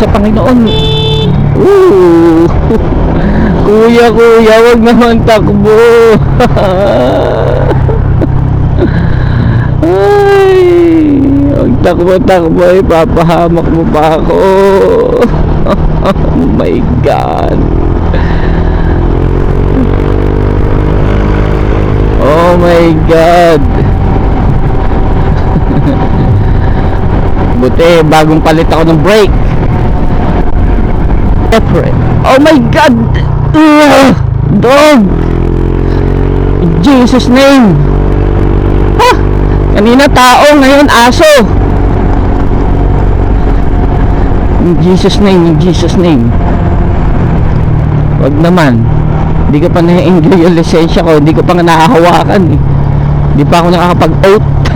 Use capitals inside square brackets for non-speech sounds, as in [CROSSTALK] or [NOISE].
sa Panginoon. Ooh. [LAUGHS] Kuya, kuya, wag naman takbo. [LAUGHS] Ay, wag takbo-takbo, ipapahamak mo pa ako. [LAUGHS] oh my God. Oh my God. Buti, bagong palit ako ng brake. Separate. Oh my God! Ugh! Dog! In Jesus name! Ha! Kanina tao, ngayon aso! In Jesus name, in Jesus name. Wag naman. Hindi ko pa na-enjoy yung lisensya ko. Hindi ko pa nga nakahawakan eh. Hindi pa ako nakakapag-oath.